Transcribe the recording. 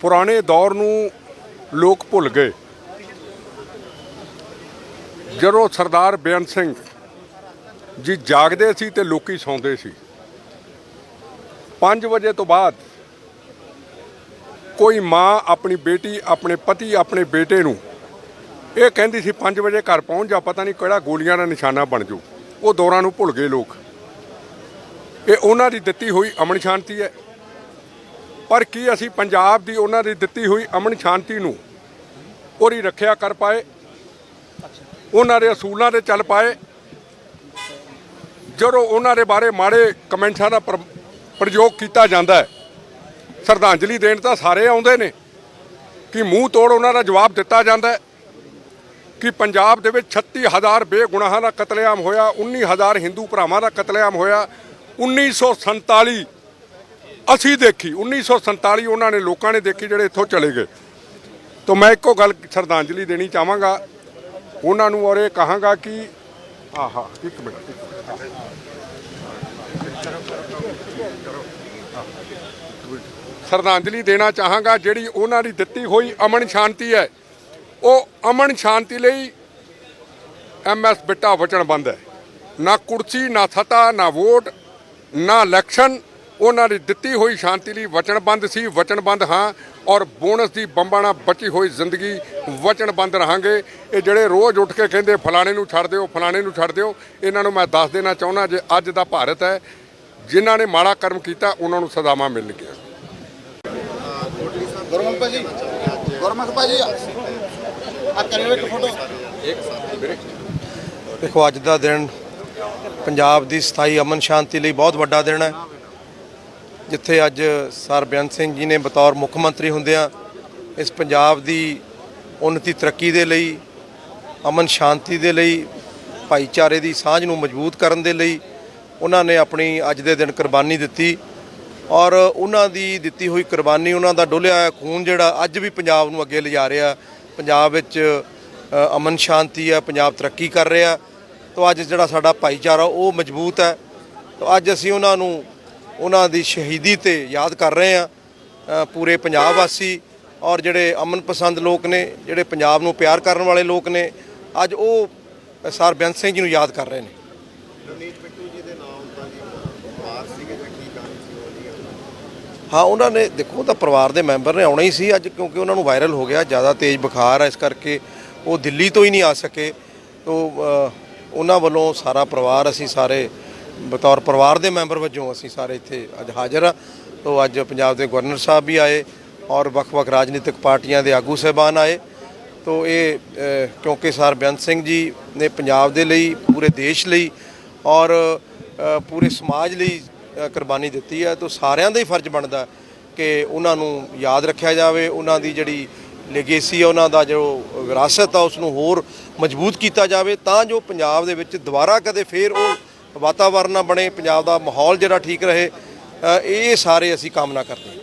ਪੁਰਾਣੇ ਦੌਰ ਨੂੰ ਲੋਕ ਭੁੱਲ ਗਏ। ਜਦੋਂ ਸਰਦਾਰ ਬੇਅੰਤ ਸਿੰਘ ਜੀ ਜਾਗਦੇ ਸੀ ਤੇ ਲੋਕੀ ਸੌਂਦੇ ਸੀ। 5 ਵਜੇ ਤੋਂ ਬਾਅਦ ਕੋਈ ਮਾਂ ਆਪਣੀ ਬੇਟੀ, ਆਪਣੇ ਪਤੀ, ਆਪਣੇ ਬੇਟੇ ਨੂੰ ਇਹ ਕਹਿੰਦੀ ਸੀ 5 ਵਜੇ ਘਰ ਪਹੁੰਚ ਜਾ, ਪਤਾ ਨਹੀਂ ਕਿਹੜਾ ਗੋਲੀਆਂ ਦਾ ਨਿਸ਼ਾਨਾ ਬਣ ਜਾਊ। ਉਹ ਦੌਰਾਂ ਨੂੰ ਭੁੱਲ ਗਏ ਲੋਕ। ਇਹ ਉਹਨਾਂ ਦੀ ਦਿੱਤੀ ਹੋਈ ਅਮਨ ਸ਼ਾਂਤੀ ਹੈ। ਪਰ ਕੀ ਅਸੀਂ ਪੰਜਾਬ ਦੀ ਉਹਨਾਂ ਦੀ ਦਿੱਤੀ ਹੋਈ ਅਮਨ ਸ਼ਾਂਤੀ ਨੂੰ ਉਹਦੀ ਰੱਖਿਆ ਕਰ ਪਾਏ? ਉਹਨਾਂ ਦੇ ਅਸੂਲਾਂ ਤੇ ਚੱਲ ਪਾਏ? ਜਦੋਂ ਉਹਨਾਂ ਦੇ ਬਾਰੇ ਮਾੜੇ ਕਮੈਂਟਾਂ ਦਾ ਪ੍ਰਯੋਗ ਕੀਤਾ ਜਾਂਦਾ ਹੈ, ਸ਼ਰਧਾਂਜਲੀ ਦੇਣ ਤਾਂ ਸਾਰੇ ਆਉਂਦੇ ਨੇ, ਕਿ ਮੂੰਹ ਤੋੜ ਉਹਨਾਂ ਦਾ ਜਵਾਬ ਦਿੱਤਾ ਜਾਂਦਾ ਕਿ ਪੰਜਾਬ ਦੇ ਵਿੱਚ 36000 ਬੇਗੁਨਾਹਾਂ ਦਾ ਕਤਲੇਆਮ ਹੋਇਆ 19000 ਹਿੰਦੂ ਭਰਾਵਾਂ ਦਾ ਕਤਲੇਆਮ ਹੋਇਆ 1947 ਅਸੀਂ ਦੇਖੀ 1947 ਉਹਨਾਂ ਨੇ ਲੋਕਾਂ ਨੇ ਦੇਖੀ ਜਿਹੜੇ ਇੱਥੋਂ ਚਲੇ ਗਏ। ਤਾਂ ਮੈਂ ਇੱਕੋ ਗੱਲ ਸ਼ਰਧਾਂਜਲੀ ਦੇਣੀ ਚਾਹਾਂਗਾ। ਉਹਨਾਂ ਨੂੰ ਔਰ ਇਹ ਕਹਾਂਗਾ ਕਿ ਆਹਾ, ਇੱਕ ਮਿੰਟ ਸ਼ਰਧਾਂਜਲੀ ਦੇਣਾ ਚਾਹਾਂਗਾ, ਜਿਹੜੀ ਉਹਨਾਂ ਦੀ ਦਿੱਤੀ ਹੋਈ ਅਮਨ ਸ਼ਾਂਤੀ ਹੈ। ਉਹ ਅਮਨ ਸ਼ਾਂਤੀ ਲਈ ਐਮਐਸ ਬਿੱਟਾ ਵਚਨਬੰਦ ਹੈ। ਨਾ ਕੁਰਸੀ, ਨਾ ਥਤਾ ਨਾ ਵੋਟ, ਨਾ ਇਲੈਕਸ਼ਨ ਉਹਨਾਂ ਦੀ ਦਿੱਤੀ ਹੋਈ ਸ਼ਾਂਤੀ ਲਈ ਵਚਨਬੰਦ ਸੀ ਵਚਨਬੰਦ ਹਾਂ ਔਰ ਬੋਨਸ ਦੀ ਬੰਬਾਂ ਨਾਲ ਬਚੀ ਹੋਈ ਜ਼ਿੰਦਗੀ ਵਚਨਬੰਦ ਰਹਾਂਗੇ। ਇਹ ਜਿਹੜੇ ਰੋਜ਼ ਉੱਠ ਕੇ ਕਹਿੰਦੇ ਫਲਾਣੇ ਨੂੰ ਛੱਡ ਦਿਓ ਫਲਾਣੇ ਨੂੰ ਛੱਡ ਦਿਓ ਇਹਨਾਂ ਨੂੰ ਮੈਂ ਦੱਸ ਦੇਣਾ ਚਾਹੁੰਦਾ ਜੇ ਅੱਜ ਦਾ ਭਾਰਤ ਹੈ ਜਿਨ੍ਹਾਂ ਨੇ ਮਾੜਾ ਕਰਮ ਕੀਤਾ ਉਹਨਾਂ ਨੂੰ ਸਜ਼ਾਵਾਂ ਮਿਲਣਗੀਆਂ। ਗੁਰਮੁਖ ਭਾਜੀ। ਗੁਰਮੁਖ ਭਾਜੀ ਆ ਕਰਿਓ ਇੱਕ ਫੋਟੋ ਦੇਖੋ ਅੱਜ ਦਾ ਦਿਨ ਪੰਜਾਬ ਦੀ ਸਥਾਈ ਅਮਨ ਸ਼ਾਂਤੀ ਲਈ ਬਹੁਤ ਵੱਡਾ ਦਿਨ ਹੈ। ਜਿੱਥੇ ਅੱਜ ਸਰ ਬੇਅੰਤ ਸਿੰਘ ਜੀ ਨੇ ਬਤੌਰ ਮੁੱਖ ਮੰਤਰੀ ਹੁੰਦਿਆਂ ਇਸ ਪੰਜਾਬ ਦੀ ਉન્નਤੀ ਤਰੱਕੀ ਦੇ ਲਈ, ਅਮਨ ਸ਼ਾਂਤੀ ਦੇ ਲਈ, ਭਾਈਚਾਰੇ ਦੀ ਸਾਂਝ ਨੂੰ ਮਜ਼ਬੂਤ ਕਰਨ ਦੇ ਲਈ ਉਹਨਾਂ ਨੇ ਆਪਣੀ ਅੱਜ ਦੇ ਦਿਨ ਕੁਰਬਾਨੀ ਦਿੱਤੀ ਔਰ ਉਹਨਾਂ ਦੀ ਦਿੱਤੀ ਹੋਈ ਕੁਰਬਾਨੀ, ਉਹਨਾਂ ਦਾ ਡੋਲਿਆ ਖੂਨ ਜਿਹੜਾ ਅੱਜ ਵੀ ਪੰਜਾਬ ਨੂੰ ਅੱਗੇ ਲਿਜਾ ਰਿਹਾ। ਪੰਜਾਬ ਵਿੱਚ ਅਮਨ ਸ਼ਾਂਤੀ ਹੈ ਪੰਜਾਬ ਤਰੱਕੀ ਕਰ ਰਿਹਾ। ਤੋਂ ਅੱਜ ਜਿਹੜਾ ਸਾਡਾ ਭਾਈਚਾਰਾ ਉਹ ਮਜ਼ਬੂਤ ਹੈ। ਤੋਂ ਅੱਜ ਅਸੀਂ ਉਹਨਾਂ ਨੂੰ ਉਹਨਾਂ ਦੀ ਸ਼ਹੀਦੀ ਤੇ ਯਾਦ ਕਰ ਰਹੇ ਹਾਂ ਪੂਰੇ ਪੰਜਾਬ ਵਾਸੀ ਔਰ ਜਿਹੜੇ ਅਮਨ ਪਸੰਦ ਲੋਕ ਨੇ ਜਿਹੜੇ ਪੰਜਾਬ ਨੂੰ ਪਿਆਰ ਕਰਨ ਵਾਲੇ ਲੋਕ ਨੇ ਅੱਜ ਉਹ ਸਰ ਬੇਅੰਤ ਸਿੰਘ ਜੀ ਨੂੰ ਯਾਦ ਕਰ ਰਹੇ ਨੇ। ਹਾਂ ਉਹਨਾਂ ਨੇ ਦੇਖੋ ਤਾਂ ਪਰਿਵਾਰ ਦੇ ਮੈਂਬਰ ਨੇ ਆਉਣਾ ਹੀ ਸੀ ਅੱਜ ਕਿਉਂਕਿ ਉਹਨਾਂ ਨੂੰ ਵਾਇਰਲ ਹੋ ਗਿਆ ਜ਼ਿਆਦਾ ਤੇਜ਼ ਬੁਖਾਰ ਹੈ ਇਸ ਕਰਕੇ ਉਹ ਦਿੱਲੀ ਤੋਂ ਹੀ ਨਹੀਂ ਆ ਸਕੇ। ਤੋਂ ਉਹਨਾਂ ਵੱਲੋਂ ਸਾਰਾ ਪਰਿਵਾਰ ਅਸੀਂ ਸਾਰੇ ਬਤੌਰ ਪਰਿਵਾਰ ਦੇ ਮੈਂਬਰ ਵਜੋਂ ਅਸੀਂ ਸਾਰੇ ਇੱਥੇ ਅੱਜ ਹਾਜ਼ਰ ਆ ਤੋਂ ਅੱਜ ਪੰਜਾਬ ਦੇ ਗਵਰਨਰ ਸਾਹਿਬ ਵੀ ਆਏ ਔਰ ਵੱਖ-ਵੱਖ ਰਾਜਨੀਤਿਕ ਪਾਰਟੀਆਂ ਦੇ ਆਗੂ ਸਹਿਬਾਨ ਆਏ। ਤੋਂ ਇਹ ਕਿਉਂਕਿ ਸਰ ਬੇਅੰਤ ਸਿੰਘ ਜੀ ਨੇ ਪੰਜਾਬ ਦੇ ਲਈ, ਪੂਰੇ ਦੇਸ਼ ਲਈ ਔਰ ਪੂਰੇ ਸਮਾਜ ਲਈ ਕੁਰਬਾਨੀ ਦਿੱਤੀ ਹੈ। ਤਾਂ ਸਾਰਿਆਂ ਦਾ ਹੀ ਫਰਜ਼ ਬਣਦਾ ਕਿ ਉਹਨਾਂ ਨੂੰ ਯਾਦ ਰੱਖਿਆ ਜਾਵੇ। ਉਹਨਾਂ ਦੀ ਜਿਹੜੀ ਲੈਗੇਸੀ ਹੈ ਉਹਨਾਂ ਦਾ ਜੋ ਵਿਰਾਸਤ ਆ ਉਸ ਨੂੰ ਹੋਰ ਮਜ਼ਬੂਤ ਕੀਤਾ ਜਾਵੇ। ਤਾਂ ਜੋ ਪੰਜਾਬ ਦੇ ਵਿੱਚ ਦੁਬਾਰਾ ਕਦੇ ਫੇਰ ਉਹ ਵਾਤਾਵਰਨ ਨਾ ਬਣੇ, ਪੰਜਾਬ ਦਾ ਮਾਹੌਲ ਜਿਹੜਾ ਠੀਕ ਰਹੇ ਇਹ ਸਾਰੇ ਅਸੀਂ ਕਾਮਨਾ ਕਰਦੇ ਹਾਂ।